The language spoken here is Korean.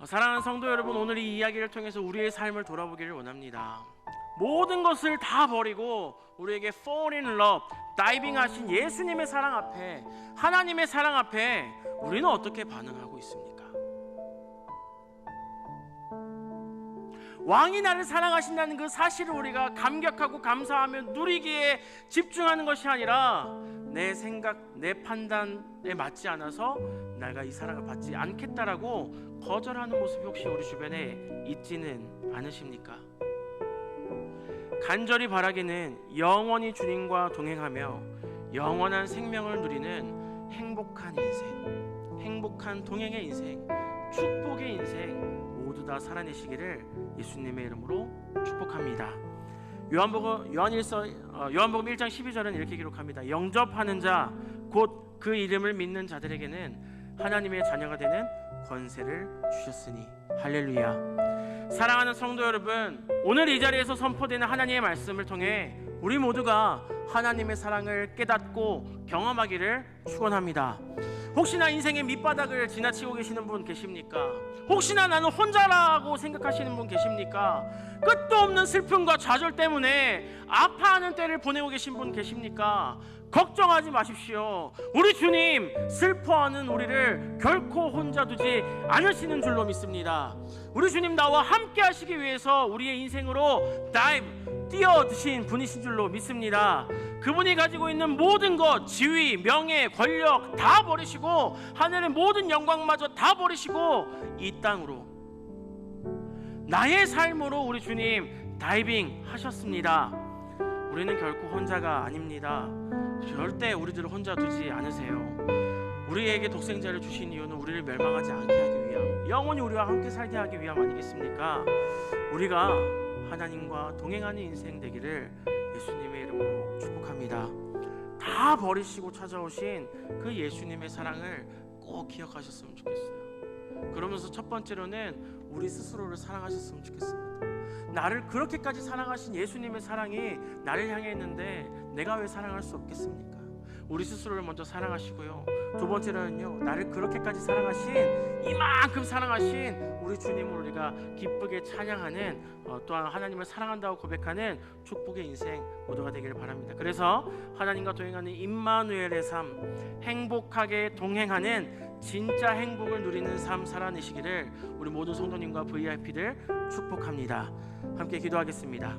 어, 사랑하는 성도 여러분, 오늘 이 이야기를 통해서 우리의 삶을 돌아보기를 원합니다. 모든 것을 다 버리고 우리에게 fall in love, 다이빙 하신 예수님의 사랑 앞에 하나님의 사랑 앞에 우리는 어떻게 반응하고 있습니까? 왕이 나를 사랑하신다는 그 사실을 우리가 감격하고 감사하며 누리기에 집중하는 것이 아니라 내 생각, 내 판단에 맞지 않아서 내가 이 사랑을 받지 않겠다라고 거절하는 모습이 혹시 우리 주변에 있지는 않으십니까? 간절히 바라기는 영원히 주님과 동행하며 영원한 생명을 누리는 행복한 인생, 행복한 동행의 인생, 축복의 인생 모두 다 살아내시기를 예수님의 이름으로 축복합니다. 요한복음 요한일서 어, 요한복음 1장 12절은 이렇게 기록합니다. 영접하는 자 곧 그 이름을 믿는 자들에게는 하나님의 자녀가 되는 권세를 주셨으니 할렐루야. 사랑하는 성도 여러분, 오늘 이 자리에서 선포되는 하나님의 말씀을 통해 우리 모두가 하나님의 사랑을 깨닫고 경험하기를 축원합니다. 혹시나 인생의 밑바닥을 지나치고 계시는 분 계십니까? 혹시나 나는 혼자라고 생각하시는 분 계십니까? 끝도 없는 슬픔과 좌절 때문에 아파하는 때를 보내고 계신 분 계십니까? 걱정하지 마십시오. 우리 주님 슬퍼하는 우리를 결코 혼자 두지 않으시는 줄로 믿습니다. 우리 주님 나와 함께 하시기 위해서 우리의 인생으로 다이브 뛰어드신 분이신 줄로 믿습니다. 그분이 가지고 있는 모든 것, 지위, 명예, 권력 다 버리시고 하늘의 모든 영광마저 다 버리시고 이 땅으로 나의 삶으로 우리 주님 다이빙 하셨습니다. 우리는 결코 혼자가 아닙니다. 절대 우리들을 혼자 두지 않으세요. 우리에게 독생자를 주신 이유는 우리를 멸망하지 않게 하기 위함, 영원히 우리와 함께 살게 하기 위함 아니겠습니까? 우리가 하나님과 동행하는 인생 되기를 예수님의 이름으로 축복합니다. 다 버리시고 찾아오신 그 예수님의 사랑을 꼭 기억하셨으면 좋겠어요. 그러면서 첫 번째로는 우리 스스로를 사랑하셨으면 좋겠습니다. 나를 그렇게까지 사랑하신 예수님의 사랑이 나를 향해 있는데 내가 왜 사랑할 수 없겠습니까? 우리 스스로를 먼저 사랑하시고요. 두 번째로는요, 나를 그렇게까지 사랑하신 이만큼 사랑하신 우리 주님을 우리가 기쁘게 찬양하는 어, 또한 하나님을 사랑한다고 고백하는 축복의 인생 모두가 되기를 바랍니다. 그래서 하나님과 동행하는 임마누엘의 삶, 행복하게 동행하는 진짜 행복을 누리는 삶 살아내시기를 우리 모든 성도님과 VIP들 축복합니다. 함께 기도하겠습니다.